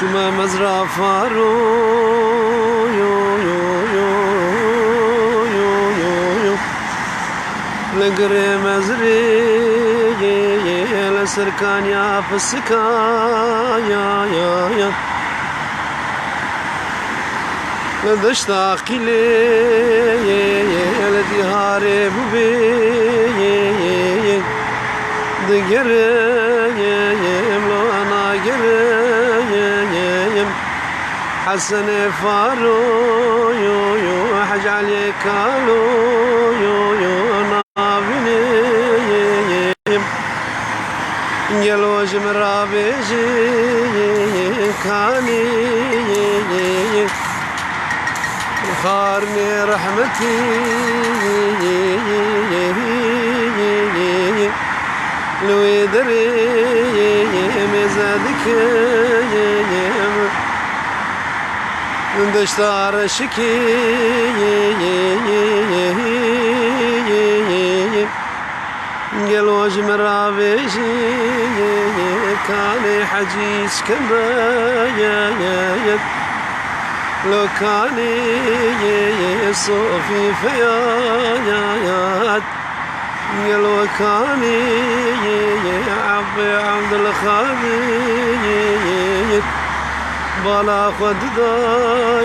شما مزرعة فارو يو يو يو يو يو يو لقري مزري لسركان يا فسكا يا يا يا لدشتاق لي لدي هارب حسن فارو يو يو حج عليك كالو يو يو نابنيم قلوج مرابيجي كاني خارني رحمتي لو يدري مزادك بشتار شكي قال واج مرابيش كان حجيج كبايب لو كان صوفي فيايات قال وكاني عبد الخبير بلا خد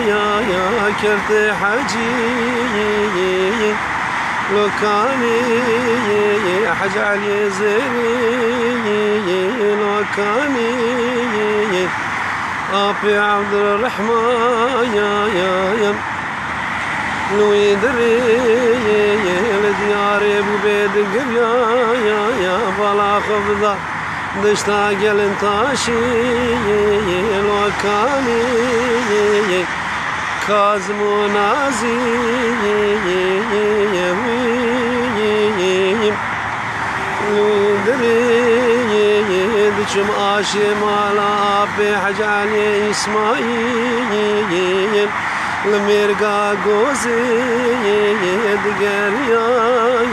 يا يا كرت حجي لو كان حج علي زيني لو كان أبي عبد الرحمن يا يا يا لو يدري لدياري ابو بيد قريا يا يا بلا خفضة Dışta gelin taşı lokali Kazmı naziyim Lündürüyedçüm aşım ala abbe hacali İsmail Lmirga gozi yediger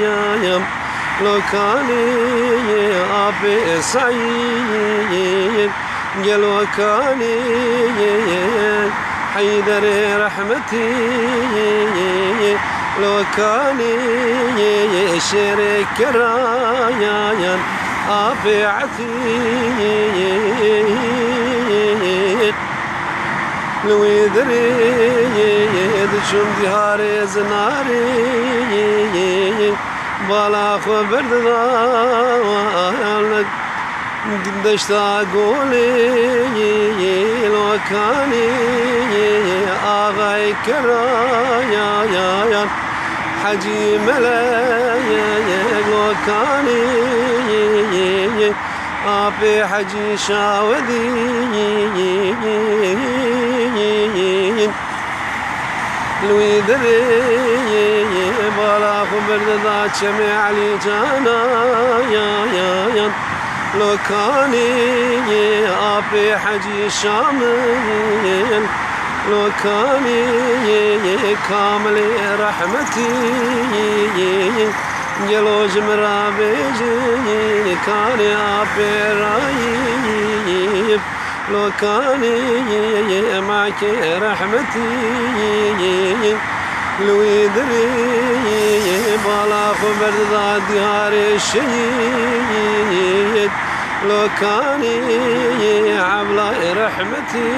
yayam lokani abi sayyin gel vakani Haydar rahmeti. Lokani şerik rayan abi atin Lüvidri şum dihar zinari بالا خبرنا قديش تقولي لو كاني آغاي كرايا يا يا حجي ملايا لو كاني آبي حجي شاودي. لوي بردت جميع الجنايا یا یا أبي حجي شامل. لو كاني كامل رحمتي جلو جمرا بيجي كاني أبي رايب لو كاني معك رحمتي لو يدري بالا خبر ذا ديار الشهيد لو كان عبلا رحمتي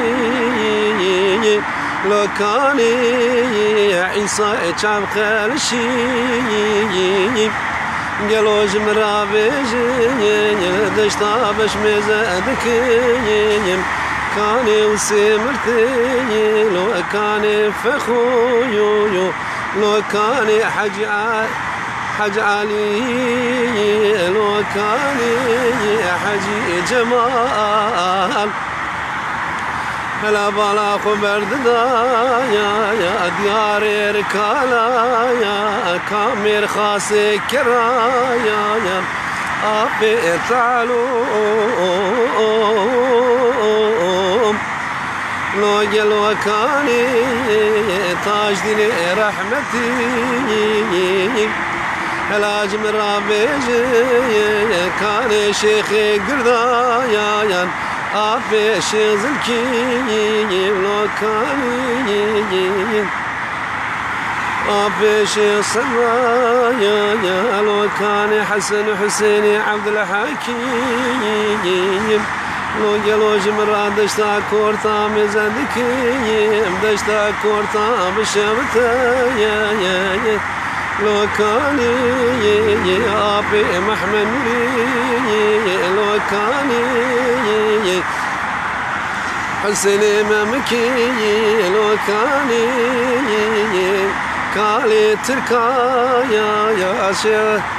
لو كان عيسى اتشام خالشي قالوج مرابيجي دشتا باش مزادكين كاني وسمرتي كان فخويو لو كان حج حج علي لو كان حج جمال. هلا بلا خبر يا يا ديار ركالا يا كامير خاص كرا يا أبي تعلو لو جلو كاني تاج دين رحمتي علاج من رابيج كان شيخي قردا يا يا Abi şezilki lokani Abi şezilki ya ya lokani Hasan Hüseyin'i Loge loji miran deşta korta mezen dikeyim Deşta korta bişem teyeyeyey Lokani abi mahmemri Lokani Hüseyin'i memki Lokani Kali Türkaya ya şey